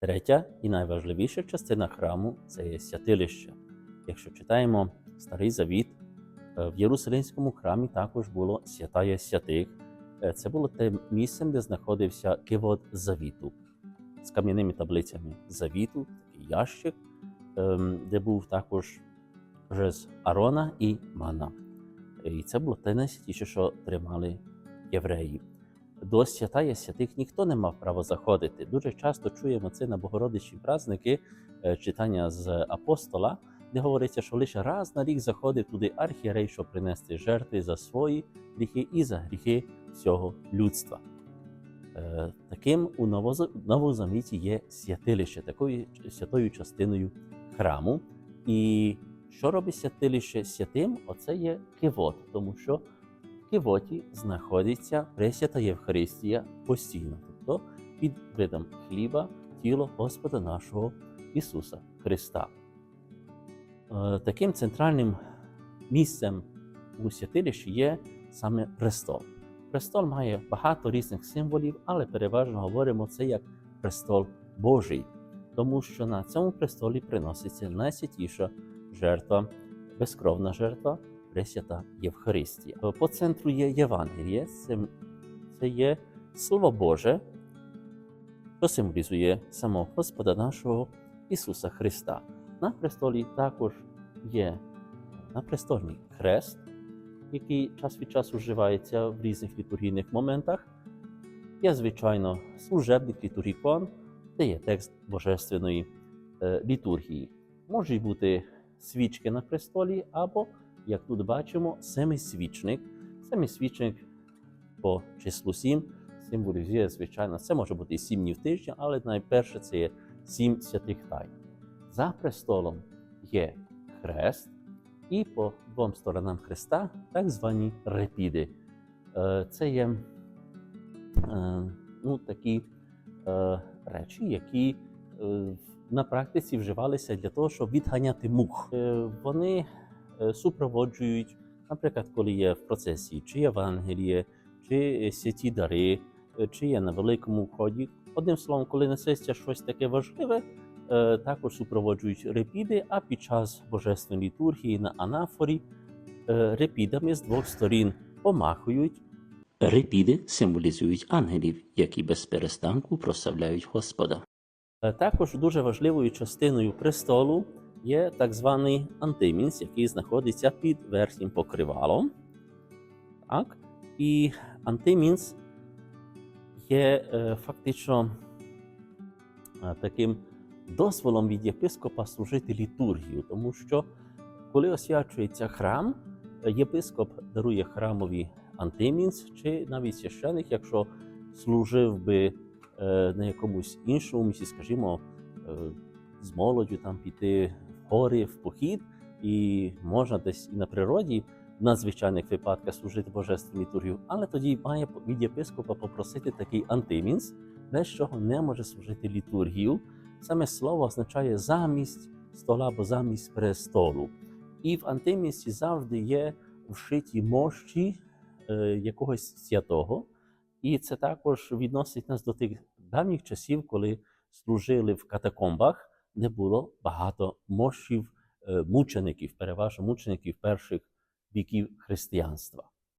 Третя і найважливіша частина храму це є святилище. Якщо читаємо Старий Завіт, е, в Єрусалимському храмі також було святає святих. Е, Це було те місце, де знаходився кивот завіту з кам'яними таблицями завіту, такий ящик, ем, де був також жез Арона і Мана. І це було те найсвятіше, що тримали євреї. До святая святих ніхто не мав права заходити. Дуже часто чуємо це на богородичні праздники, е, читання з апостола, де говориться, що лише раз на рік заходив туди архієрей, щоб принести жертви за свої гріхи і за гріхи всього людства. Е, Таким у Новоза- Новозаміті є святилище, такою святою частиною храму. І що робить святилище святим? Оце є кивот, тому що кивоті знаходиться Пресвята Євхаристія постійно, тобто під видом хліба, тіло Господа нашого Ісуса Христа. Е, Таким центральним місцем у святилищі є саме престол. Престол має багато різних символів, але переважно говоримо це як престол Божий, тому що на цьому престолі приноситься найсвятіша жертва, безкровна жертва, Пресвята Євхаристія. По центру є Євангеліє, це, є Слово Боже, що символізує самого Господа нашого Ісуса Христа. На престолі також є на престольний хрест, який час від часу вживається в різних літургійних моментах. Є, звичайно, служебник літургікон, де є текст божественної е, літургії. Можуть бути свічки на престолі, або, як тут бачимо, семисвічник. Семисвічник по числу сім символізує, звичайно, це може бути і сім днів тижня, але найперше це є сім святих тайн. За престолом є хрест, і по двом сторонам хреста так звані репіди. Е, Це є е, ну, такі е, речі, які на практиці вживалися для того, щоб відганяти мух. Вони супроводжують, наприклад, коли є в процесі чи Євангеліє, чи святі дари, е, чи є на великому вході. Одним словом, коли несеться щось таке важливе, е, також супроводжують репіди, а під час божественної літургії на анафорі е, репідами з двох сторін помахують. Репіди символізують ангелів, які без перестанку прославляють Господа. Е, Також дуже важливою частиною престолу є так званий антимінс, який знаходиться під верхнім покривалом. Так? І антимінс є е, фактично е, таким дозволом від єпископа служити літургію, тому що коли освячується храм, єпископ дарує храмові антимінс, чи навіть священик, якщо служив би е, на якомусь іншому місці, скажімо, е, з молоддю там піти в гори, в похід, і можна десь і на природі в надзвичайних випадках служити божественну літургію, але тоді має від єпископа попросити такий антимінс, без чого не може служити літургію. Саме слово означає замість стола або замість престолу. І в антимісі завжди є вшиті мощі е, якогось святого. І це також відносить нас до тих давніх часів, коли служили в катакомбах, де було багато мощів е, мучеників, переважно мучеників перших віків християнства.